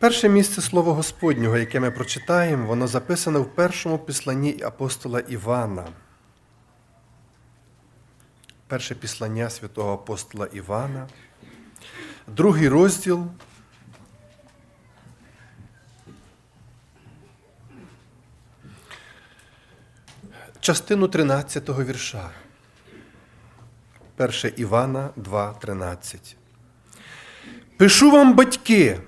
Перше місце Слова Господнього, яке ми прочитаємо, воно записане в першому післанні апостола Івана. Перше післання святого апостола Івана, другий розділ. Частину 13 вірша. Перше Івана 2.13. Пишу вам, батьки,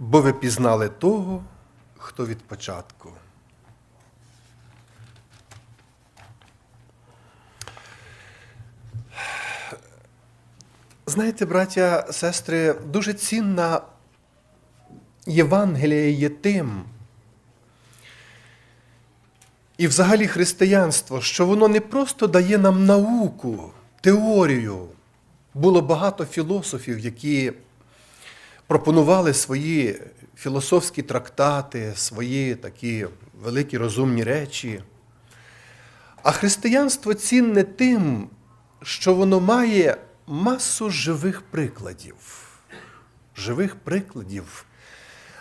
бо ви пізнали того, хто від початку. Знаєте, браття, сестри, дуже цінна Євангелія є тим, і взагалі християнство, що воно не просто дає нам науку, теорію. Було багато філософів, які пропонували свої філософські трактати, свої такі великі розумні речі. А християнство цінне тим, що воно має масу живих прикладів, живих прикладів,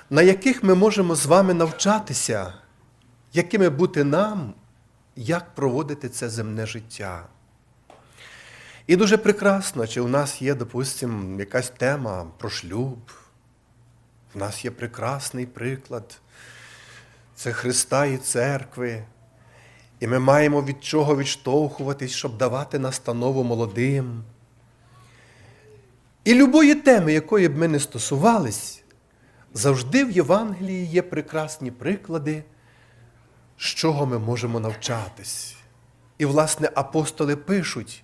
на яких ми можемо з вами навчатися, якими бути нам, як проводити це земне життя. І дуже прекрасно, чи у нас є, допустимо, якась тема про шлюб. У нас є прекрасний приклад. Це Христа і церкви. І ми маємо від чого відштовхуватись, щоб давати настанову молодим. І любої теми, якої б ми не стосувались, завжди в Євангелії є прекрасні приклади, з чого ми можемо навчатись. І, власне, апостоли пишуть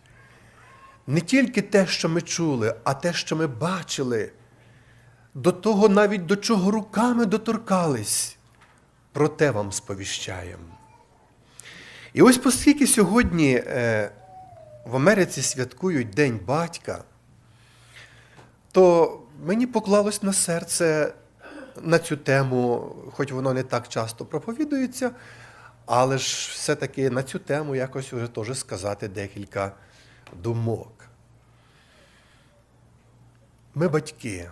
не тільки те, що ми чули, а те, що ми бачили, до того навіть до чого руками доторкались, про те вам сповіщаємо. І ось оскільки сьогодні е, в Америці святкують День батька, то мені поклалось на серце на цю тему, хоч воно не так часто проповідується, але ж все-таки на цю тему якось уже теж сказати декілька думок. Ми батьки.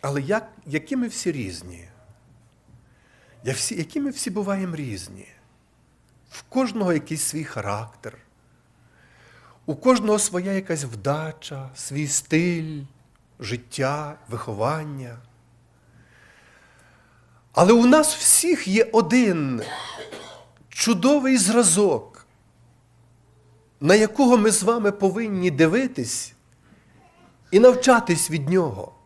Але як, які ми всі різні? Я всі, які ми всі буваємо різні? В кожного якийсь свій характер, у кожного своя якась вдача, свій стиль, життя, виховання. Але у нас всіх є один чудовий зразок, на якого ми з вами повинні дивитись і навчатись від нього.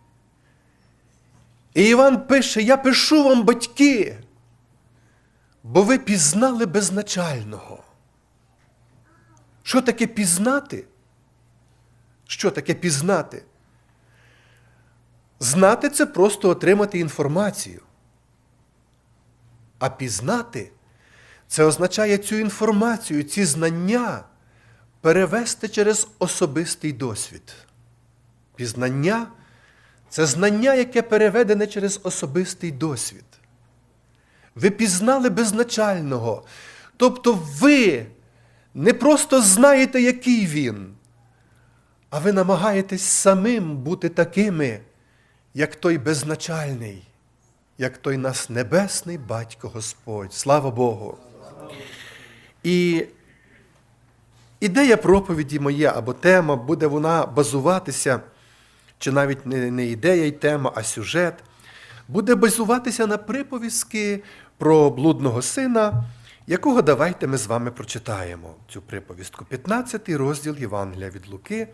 І Іван пише: Я пишу вам, батьки, бо ви пізнали безначального. Що таке пізнати? Що таке пізнати? Знати це просто отримати інформацію. А пізнати це означає цю інформацію, ці знання перевести через особистий досвід. Пізнання це знання, яке переведене через особистий досвід. Ви пізнали безначального. Тобто ви не просто знаєте, який він, а ви намагаєтесь самим бути такими, як той безначальний, як той нас небесний батько Господь. Слава Богу. І ідея проповіді моя або тема буде вона базуватися, чи навіть не, ідея й тема, а сюжет, буде базуватися на приповістки про блудного сина, якого давайте ми з вами прочитаємо цю приповістку. 15 розділ Євангелія від Луки.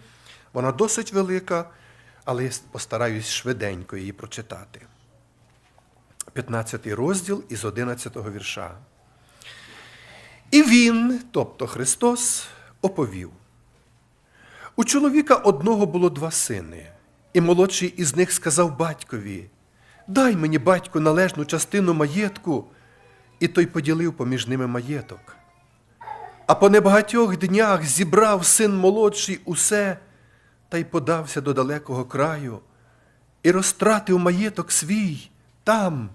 Вона досить велика, але я постараюсь швиденько її прочитати. 15 розділ із 11 вірша. І він, тобто Христос, оповів. У чоловіка одного було два сини, і молодший із них сказав батькові: Дай мені, батьку, належну частину маєтку, і той поділив поміж ними маєток. А по небагатьох днях зібрав син молодший усе та й подався до далекого краю, і розтратив маєток свій там,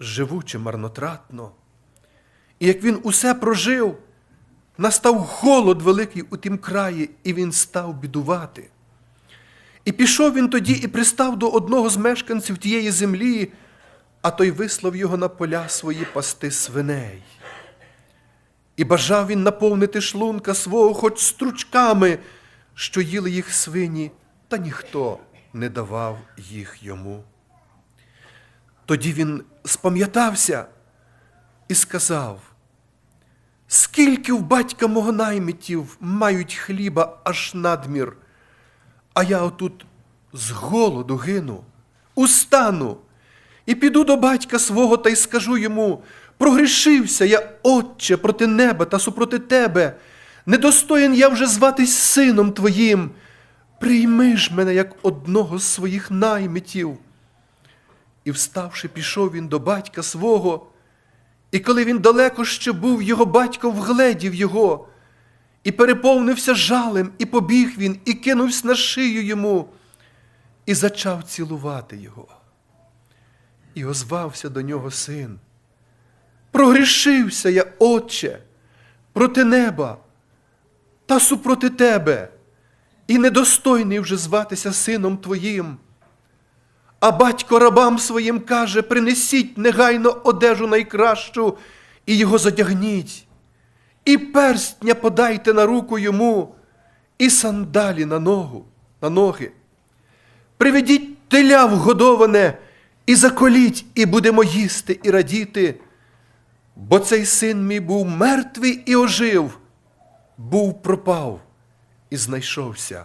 живучи марнотратно. І як він усе прожив, настав голод великий у тім краї, і він став бідувати. І пішов він тоді і пристав до одного з мешканців тієї землі, а той вислав його на поля свої пасти свиней. І бажав він наповнити шлунка свого хоч стручками, що їли їх свині, та ніхто не давав їх йому. Тоді він спам'ятався і сказав, скільки в батька мого наймитів мають хліба аж надмір, а я отут з голоду гину, устану і піду до батька свого та й скажу йому: прогрішився я, Отче, проти неба та супроти тебе. Недостоїн я вже зватись сином твоїм. Прийми ж мене як одного з своїх наймитів. І, вставши, пішов він до батька свого, і коли він далеко ще був, його батько вгледів його, і переповнився жалем, і побіг він, і кинувся на шию йому, і зачав цілувати його. І озвався до нього син. Прогрішився я, Отче, проти неба та супроти тебе, і недостойний вже зватися сином твоїм. А батько рабам своїм каже: принесіть негайно одежу найкращу і його задягніть, і перстня подайте на руку йому, і сандалі на ногу, на ноги. Приведіть теля вгодоване, і заколіть, і будемо їсти і радіти. Бо цей син мій був мертвий і ожив, був пропав і знайшовся,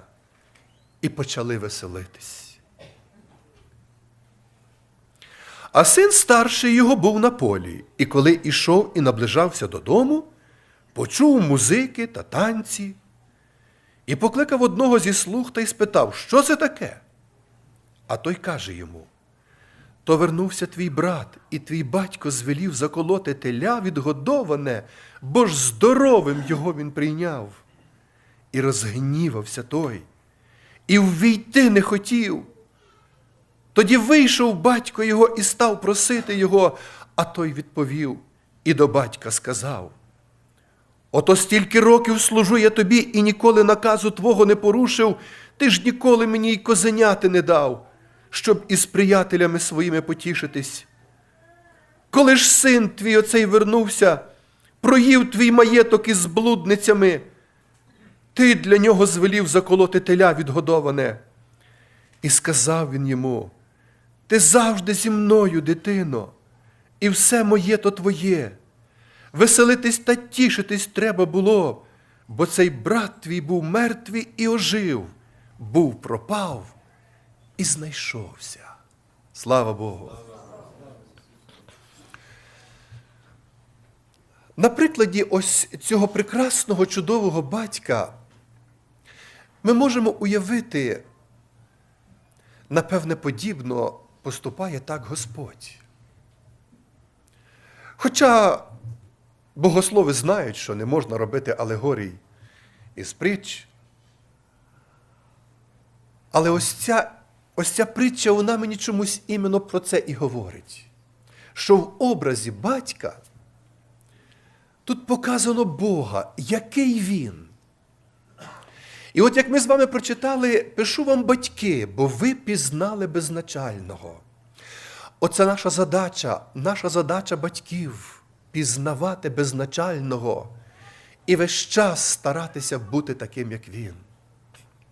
і почали веселитись. А син старший його був на полі, і коли ішов і наближався додому, почув музики та танці, і покликав одного зі слуг та й спитав, що це таке? А той каже йому: То вернувся твій брат, і твій батько звелів заколоти теля відгодоване, бо ж здоровим його він прийняв. І розгнівався той, і ввійти не хотів. Тоді вийшов батько його і став просити його, а той відповів і до батька сказав: Ото стільки років служу я тобі і ніколи наказу твого не порушив, ти ж ніколи мені й козеняти не дав, щоб із приятелями своїми потішитись. Коли ж син твій оцей вернувся, проїв твій маєток із блудницями, ти для нього звелів заколоти теля відгодоване. І сказав він йому: Ти завжди зі мною, дитино, і все моє то твоє. Веселитись та тішитись треба було, бо цей брат твій був мертвий і ожив, був пропав і знайшовся. Слава Богу. На прикладі ось цього прекрасного чудового батька ми можемо уявити, напевне, подібно поступає так Господь. Хоча богослови знають, що не можна робити алегорій із притч, але ось ця, ось ця притча, вона мені чомусь іменно про це і говорить, що в образі батька тут показано Бога, який він. І от як ми з вами прочитали, пишу вам батьки, бо ви пізнали безначального. Оце наша задача, наша задача батьків пізнавати безначального і весь час старатися бути таким, як він.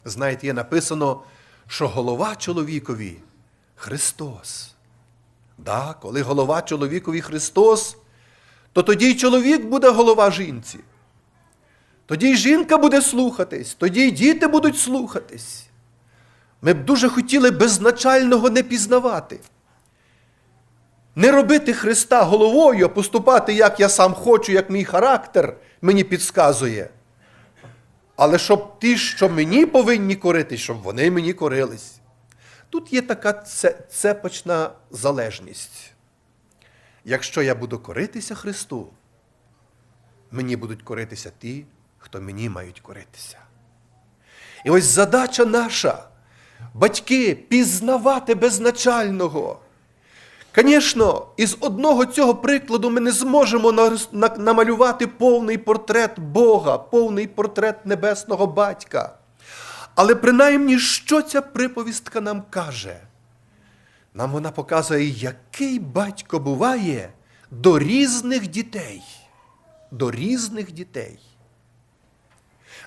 Знаєте, є написано, що голова чоловікові Христос. Да, коли голова чоловікові Христос, то тоді й чоловік буде голова жінці. Тоді й жінка буде слухатись, тоді й діти будуть слухатись. Ми б дуже хотіли безначального не пізнавати. Не робити Христа головою, а поступати, як я сам хочу, як мій характер мені підказує. Але щоб ті, що мені повинні корити, щоб вони мені корились. Тут є така цепочна залежність. Якщо я буду коритися Христу, мені будуть коритися ті, хто мені мають коритися. І ось задача наша, батьки, пізнавати безначального. Звісно, із одного цього прикладу ми не зможемо намалювати повний портрет Бога, повний портрет небесного батька. Але принаймні, що ця приповістка нам каже? Нам вона показує, який батько буває до різних дітей. До різних дітей.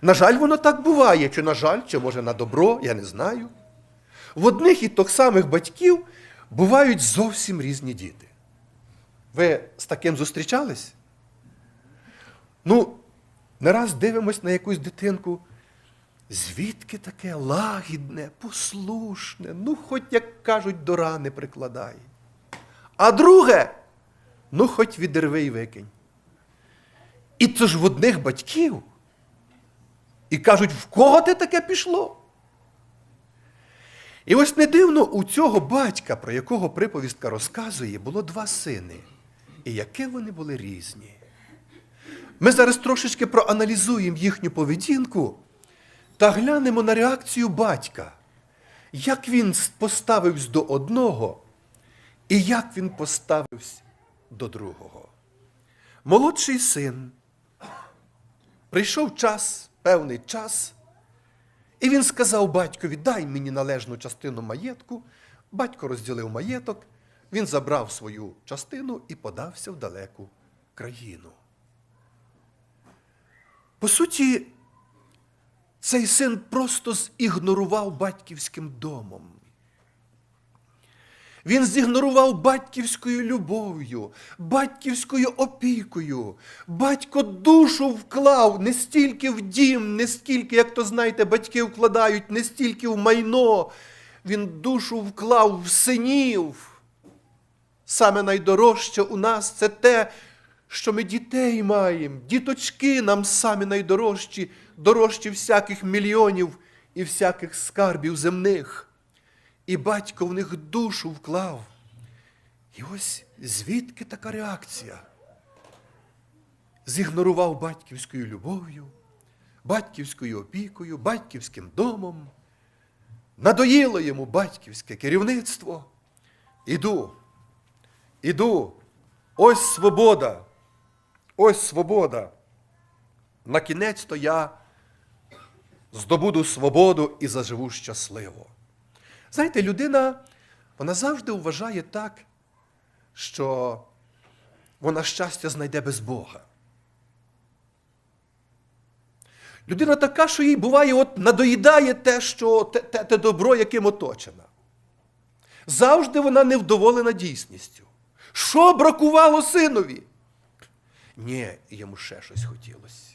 На жаль, воно так буває, чи на жаль, чи може на добро, я не знаю. В одних і тих самих батьків бувають зовсім різні діти. Ви з таким зустрічались? Ну, не раз дивимось на якусь дитинку. Звідки таке лагідне, послушне, ну, хоч, як кажуть, до рани прикладає. А друге, ну, хоч відерви й викинь. І це ж в одних батьків. І кажуть, в кого ти таке пішло? І ось не дивно у цього батька, про якого приповістка розказує, було два сини. І які вони були різні. Ми зараз трошечки проаналізуємо їхню поведінку та глянемо на реакцію батька, як він поставився до одного і як він поставився до другого. Молодший син прийшов час, певний час, і він сказав батькові: дай мені належну частину маєтку. Батько розділив маєток, він забрав свою частину і подався в далеку країну. По суті, цей син просто зігнорував батьківським домом. Він зігнорував батьківською любов'ю, батьківською опікою. Батько душу вклав не стільки в дім, не стільки, як то знаєте, батьки вкладають, не стільки в майно. Він душу вклав в синів. Саме найдорожче у нас це те, що ми дітей маємо. Діточки нам самі найдорожчі, дорожчі всяких мільйонів і всяких скарбів земних. І батько в них душу вклав. І ось звідки така реакція? Зігнорував батьківською любов'ю, батьківською опікою, батьківським домом. Надоїло йому батьківське керівництво. Іду, іду, ось свобода, ось свобода. На кінець то я здобуду свободу і заживу щасливо. Знаєте, людина, вона завжди вважає так, що вона щастя знайде без Бога. Людина така, що їй буває, от надоїдає те, що, те, те, те добро, яким оточена. Завжди вона невдоволена дійсністю. Що бракувало синові? Ні, йому ще щось хотілося.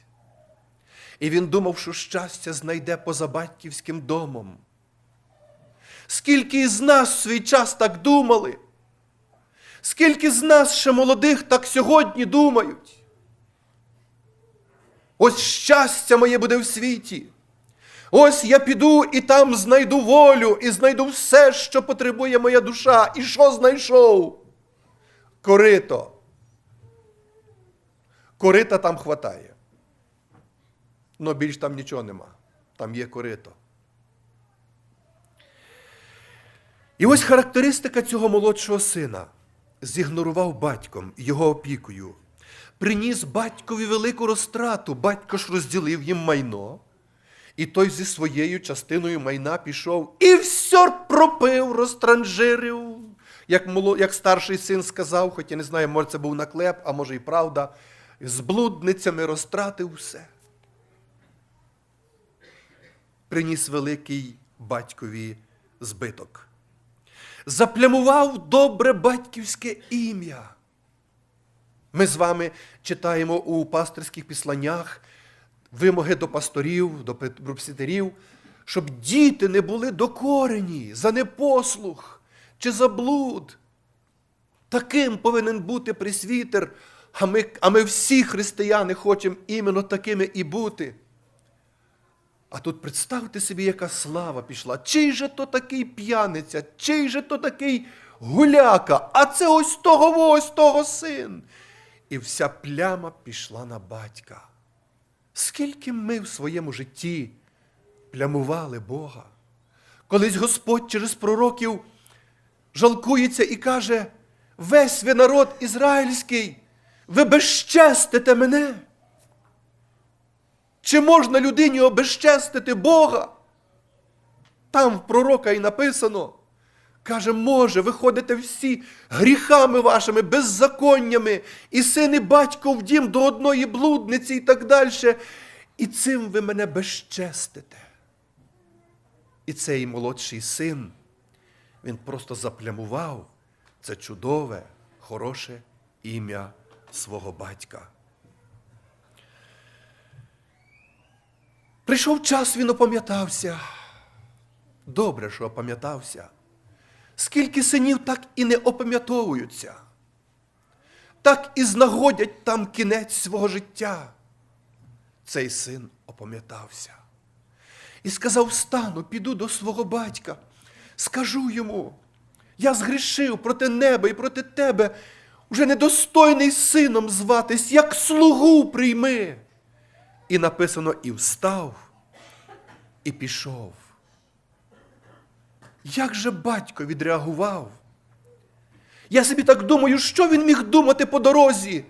І він думав, що щастя знайде поза батьківським домом. Скільки із нас в свій час так думали? Скільки з нас ще молодих так сьогодні думають? Ось щастя моє буде в світі. Ось я піду і там знайду волю, і знайду все, що потребує моя душа. І що знайшов? Корито. Корита там хватає. Но більш там нічого нема. Там є корито. І ось характеристика цього молодшого сина. Зігнорував батьком його опікою, приніс батькові велику розтрату, батько ж розділив їм майно, і той зі своєю частиною майна пішов і все пропив, розтранжирив. Як моло- як старший син сказав, хоч я не знаю, може це був наклеп, а може і правда, з блудницями розтратив все. Приніс великий батькові збиток заплямував добре батьківське ім'я. Ми з вами читаємо у пастирських післаннях вимоги до пасторів, до пситерів, щоб діти не були докорені за непослух чи за блуд. Таким повинен бути присвітер, а ми, а ми всі християни хочемо іменно такими і бути. А тут представте собі, яка слава пішла. Чий же то такий п'яниця, чий же то такий гуляка, а це ось того, ось того син. І вся пляма пішла на батька. Скільки ми в своєму житті плямували Бога. Колись Господь через пророків жалкується і каже: весь ви народ ізраїльський, ви безчестите мене. Чи можна людині обезчестити Бога? Там в пророка і написано. Каже, може, ви ходите всі гріхами вашими, беззаконнями, і син і батько в дім до одної блудниці і так далі. І цим ви мене безчестите. І цей молодший син, він просто заплямував це чудове, хороше ім'я свого батька. Прийшов час, він опам'ятався. Добре, що опам'ятався. Скільки синів так і не опам'ятовуються, так і знаходять там кінець свого життя. Цей син опам'ятався і сказав: Встану, піду до свого батька, скажу йому, я згрішив проти неба і проти тебе, вже недостойний сином зватись, як слугу прийми. І написано: і встав, і пішов. Як же батько відреагував? Я собі так думаю, що він міг думати по дорозі?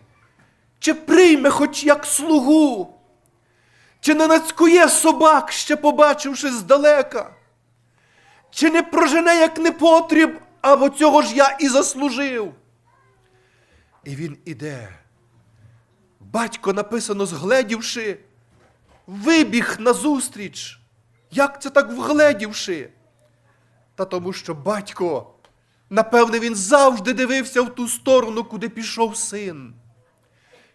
Чи прийме хоч як слугу? Чи не нацькує собак, ще побачивши здалека? Чи не прожене як непотріб, або цього ж я і заслужив? І він іде. Батько написано, згледівши, вибіг назустріч. Як це так вгледівши? Та тому, що батько, напевне, він завжди дивився в ту сторону, куди пішов син.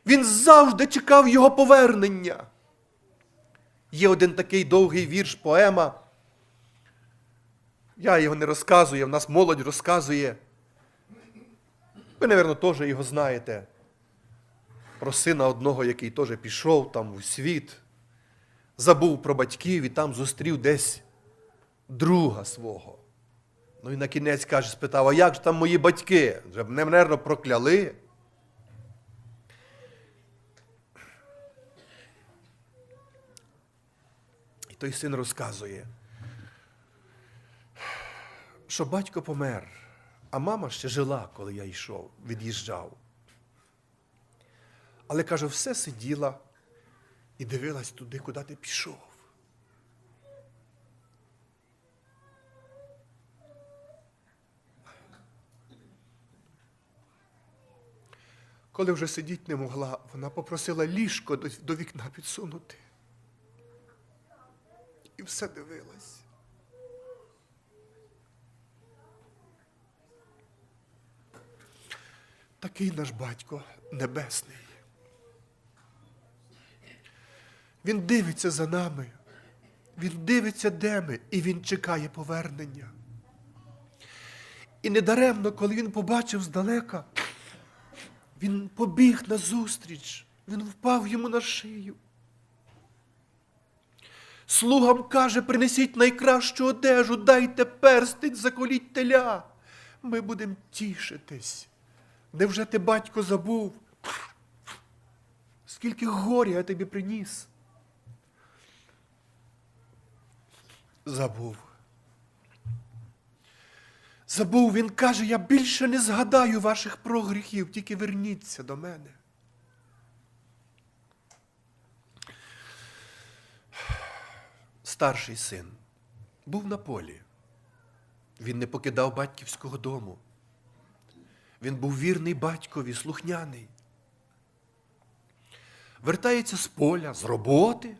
Він завжди чекав його повернення. Є один такий довгий вірш, поема. Я його не розказую, в нас молодь розказує. Ви, напевно, теж його знаєте. Про сина одного, який теж пішов там у світ, забув про батьків і там зустрів десь друга свого. Ну і на кінець каже, спитав, а як ж там мої батьки? Вже мене, мабуть, прокляли. І той син розказує, що батько помер, а мама ще жила, коли я йшов, від'їжджав. Але каже, все сиділа і дивилась туди, куди ти пішов. Коли вже сидіти не могла, вона попросила ліжко до, вікна підсунути. І все дивилась. Такий наш батько небесний. Він дивиться за нами. Він дивиться, де ми, і він чекає повернення. І недаремно, коли він побачив здалека, він побіг назустріч, він впав йому на шию. Слугам каже, принесіть найкращу одежу, дайте перстень, заколіть теля. Ми будемо тішитись. Невже ти, батько, забув? Скільки горя я тобі приніс? Забув. Забув, він каже, я більше не згадаю ваших прогріхів, тільки верніться до мене. Старший син був на полі. Він не покидав батьківського дому. Він був вірний батькові, слухняний. Вертається з поля, з роботи.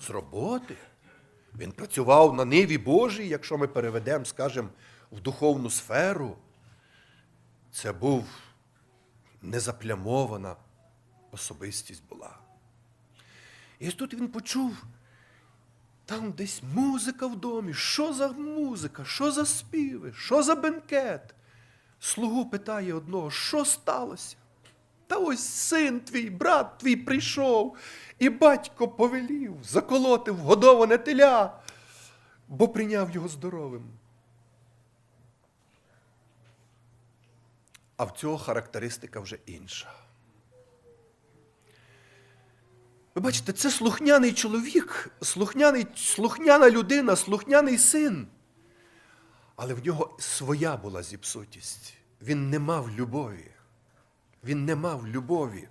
З роботи. Він працював на ниві Божій, якщо ми переведемо, скажімо, в духовну сферу. Це був незаплямована особистість була. І тут він почув, там десь музика в домі. Що за музика? Що за співи? Що за бенкет? Слугу питає одного, що сталося? Та ось син твій, брат твій прийшов, і батько повелів, заколоти вгодоване теля, бо прийняв його здоровим. А в цього характеристика вже інша. Ви бачите, це слухняний чоловік, слухняний, слухняна людина, слухняний син. Але в нього своя була зіпсутість. Він не мав любові. Він не мав любові.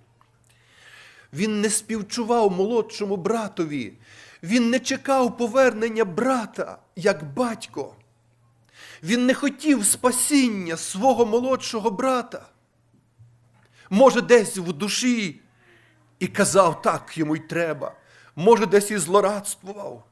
Він не співчував молодшому братові. Він не чекав повернення брата як батько. Він не хотів спасіння свого молодшого брата. Може, десь в душі і казав, так йому й треба. Може, десь і злорадствував.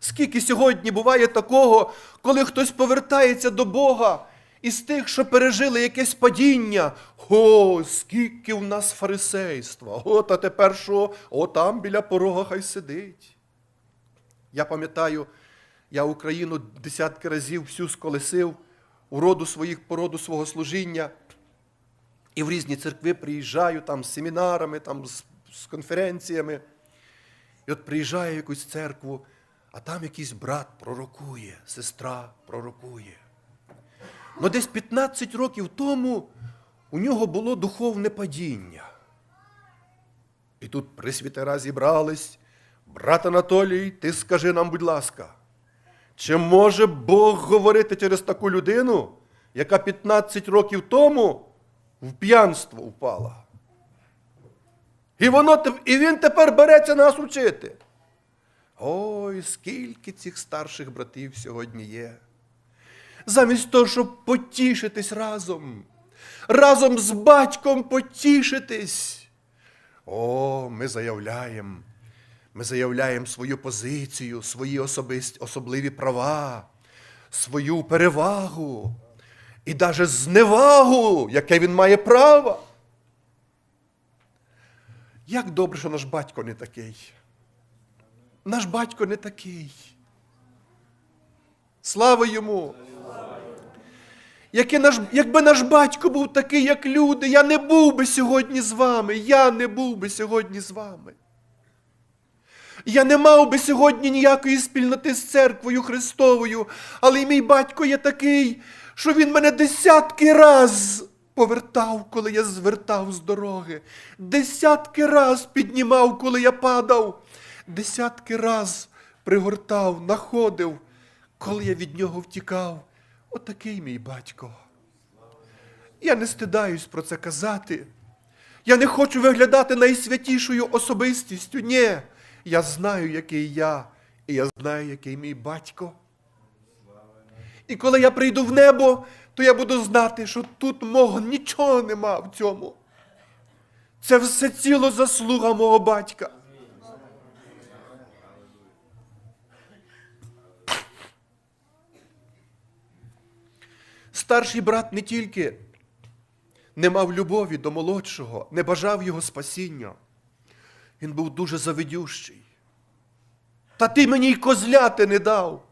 Скільки сьогодні буває такого, коли хтось повертається до Бога із тих, що пережили якесь падіння. О, скільки в нас фарисейства! От а тепер що? О, там біля порога хай сидить. Я пам'ятаю, я Україну десятки разів всю сколесив у роду своїх породу свого служіння. І в різні церкви приїжджаю там з семінарами, там з, з конференціями. І от приїжджаю якусь церкву, а там якийсь брат пророкує, сестра пророкує. Ну десь 15 років тому у нього було духовне падіння. І тут присвітера зібрались. Брат Анатолій, ти скажи нам, будь ласка, чи може Бог говорити через таку людину, яка 15 років тому в п'янство впала? І, воно, і він тепер береться нас учити. Ой, скільки цих старших братів сьогодні є. Замість того, щоб потішитись разом, разом з батьком потішитись. О, ми заявляємо, ми заявляємо свою позицію, свої особисті, особливі права, свою перевагу і навіть зневагу, яке він має право. Як добре, що наш батько не такий. Наш батько не такий. Слава йому! Наш, якби наш батько був такий, як люди, я не був би сьогодні з вами. Я не був би сьогодні з вами. Я не мав би сьогодні ніякої спільноти з церквою Христовою, але й мій батько є такий, що він мене десятки раз повертав, коли я звертав з дороги. Десятки раз піднімав, коли я падав. Десятки раз пригортав, находив, коли я від нього втікав. Отакий мій батько. Я не стидаюсь про це казати. Я не хочу виглядати найсвятішою особистістю. Ні. Я знаю, який я, і я знаю, який мій батько. І коли я прийду в небо, то я буду знати, що тут мого нічого нема в цьому. Це все ціло заслуга мого батька. Старший брат не тільки не мав любові до молодшого, не бажав його спасіння. Він був дуже завидющий. Та ти мені й козляти не дав.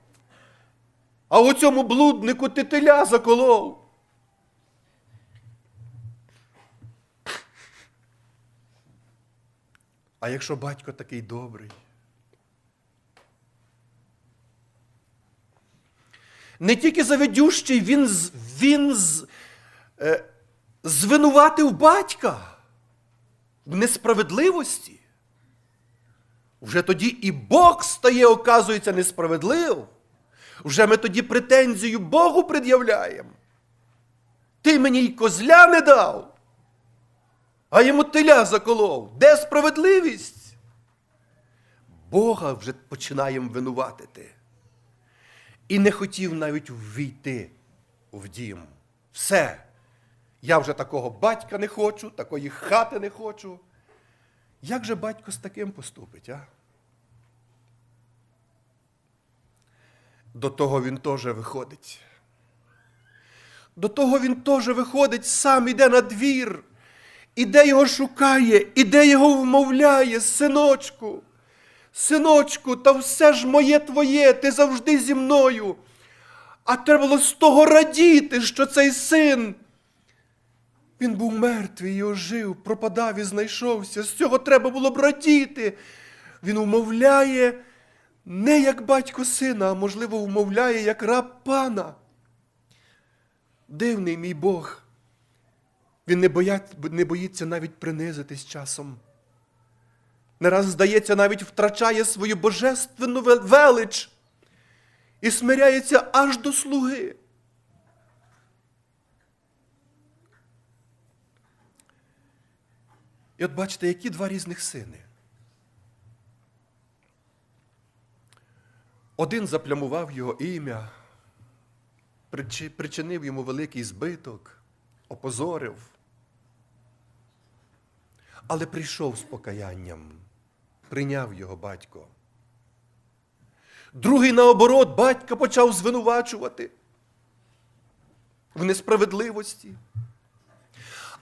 А у цьому блуднику ти теля заколов. А якщо батько такий добрий? Не тільки завидющий, він, він е, звинуватив батька в несправедливості. Вже тоді і Бог стає, оказується, несправедлив. Вже ми тоді претензію Богу пред'являємо. Ти мені й козля не дав, а йому теля заколов. Де справедливість? Бога вже починаємо винуватити. І не хотів навіть ввійти в дім. Все. Я вже такого батька не хочу, такої хати не хочу. Як же батько з таким поступить, а? До того він теж виходить. До того він теж виходить, сам іде на двір, іде його шукає, іде його вмовляє, синочку. Синочку, та все ж моє твоє, ти завжди зі мною. А треба було з того радіти, що цей син. Він був мертвий і ожив, пропадав і знайшовся. З цього треба було б радіти. Він умовляє не як батько сина, а можливо, умовляє як раб пана. Дивний мій Бог. Він не, боять, не боїться навіть принизитись часом. Не раз, здається, навіть втрачає свою божественну велич і смиряється аж до слуги. І от бачите, які два різних сини. Один заплямував його ім'я, причинив йому великий збиток, опозорив. Але прийшов з покаянням, прийняв його батько. Другий, наоборот, батька почав звинувачувати в несправедливості.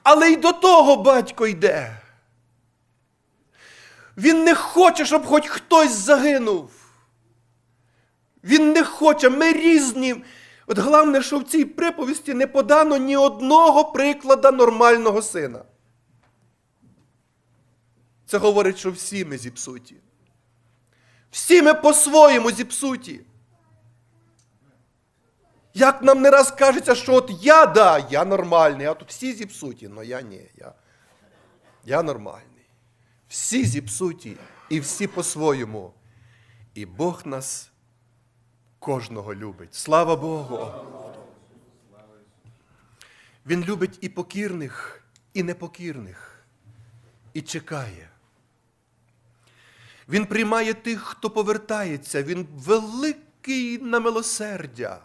Але й до того батько йде. Він не хоче, щоб хоч хтось загинув. Він не хоче, ми різні. От головне, що в цій приповісті не подано ні одного приклада нормального сина. Це говорить, що всі ми зіпсуті. Всі ми по-своєму зіпсуті. Як нам не раз кажеться, що от я, да, я нормальний, а тут всі зіпсуті, але я ні, я, я нормальний. Всі зіпсуті і всі по-своєму. І Бог нас кожного любить. Слава Богу! Він любить і покірних, і непокірних, і чекає. Він приймає тих, хто повертається. Він великий на милосердя.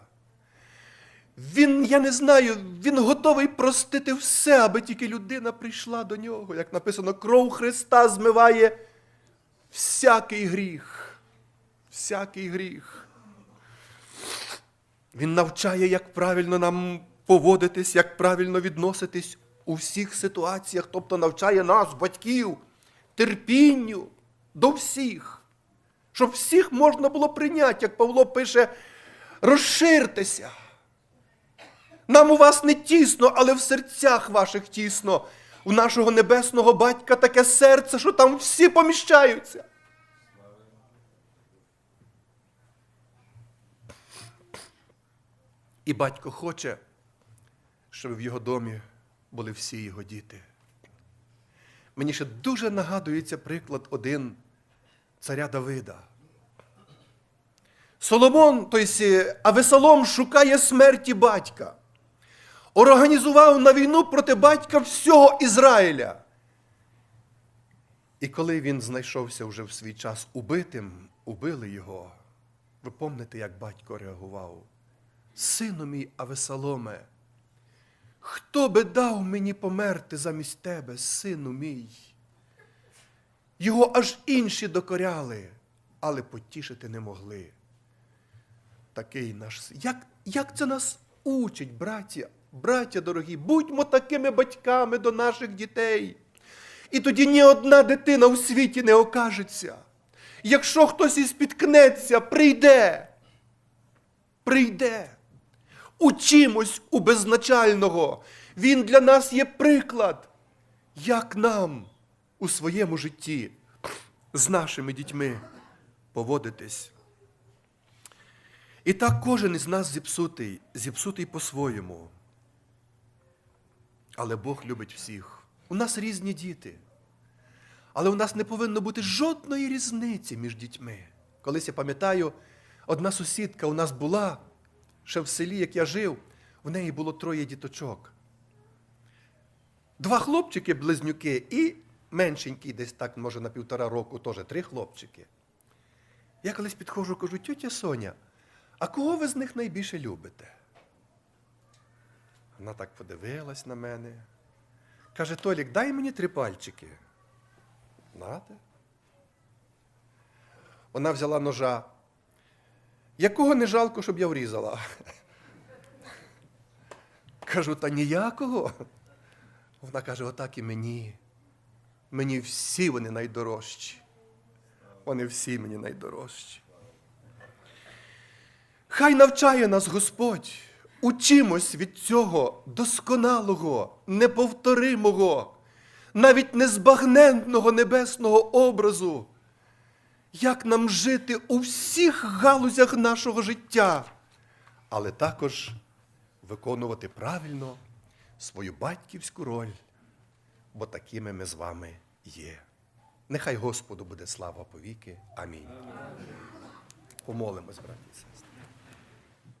Він, я не знаю, він готовий простити все, аби тільки людина прийшла до нього. Як написано, кров Христа змиває всякий гріх. Всякий гріх. Він навчає, як правильно нам поводитись, як правильно відноситись у всіх ситуаціях, тобто навчає нас, батьків, терпінню до всіх, щоб всіх можна було прийняти, як Павло пише, розширтеся. Нам у вас не тісно, але в серцях ваших тісно. У нашого небесного батька таке серце, що там всі поміщаються. І батько хоче, щоб в його домі були всі його діти. Мені ще дуже нагадується приклад один царя Давида. Соломон, тобто Авесолом шукає смерті батька. Організував на війну проти батька всього Ізраїля. І коли він знайшовся вже в свій час убитим, убили його. Ви пам'ятаєте, як батько реагував? Сину мій Авесоломе, хто би дав мені померти замість тебе, сину мій? Його аж інші докоряли, але потішити не могли. Такий наш. Як, як це нас учить, браття, браття дорогі, будьмо такими батьками до наших дітей. І тоді ні одна дитина у світі не окажеться. Якщо хтось і спіткнеться, прийде. Прийде. Учимось у беззначального. Він для нас є приклад, як нам у своєму житті з нашими дітьми поводитись. І так кожен із нас зіпсутий, зіпсутий по-своєму. Але Бог любить всіх. У нас різні діти. Але у нас не повинно бути жодної різниці між дітьми. Колись я пам'ятаю, одна сусідка у нас була ще в селі, як я жив, в неї було троє діточок. Два хлопчики близнюки і меншенький, десь так, може, на півтора року, теж три хлопчики. Я колись підходжу, кажу, тьотя Соня, а кого ви з них найбільше любите? Вона так подивилась на мене. Каже, Толік, дай мені три пальчики. Нате. Вона взяла ножа. Якого не жалко, щоб я врізала? Кажу, та ніякого. Вона каже, отак і мені. Мені всі вони найдорожчі. Вони всі мені найдорожчі. Хай навчає нас Господь. Учимось від цього досконалого, неповторимого, навіть незбагненного небесного образу. Як нам жити у всіх галузях нашого життя, але також виконувати правильно свою батьківську роль, бо такими ми з вами є. Нехай Господу буде слава повіки. Амінь. Помолимось, браті і сестри.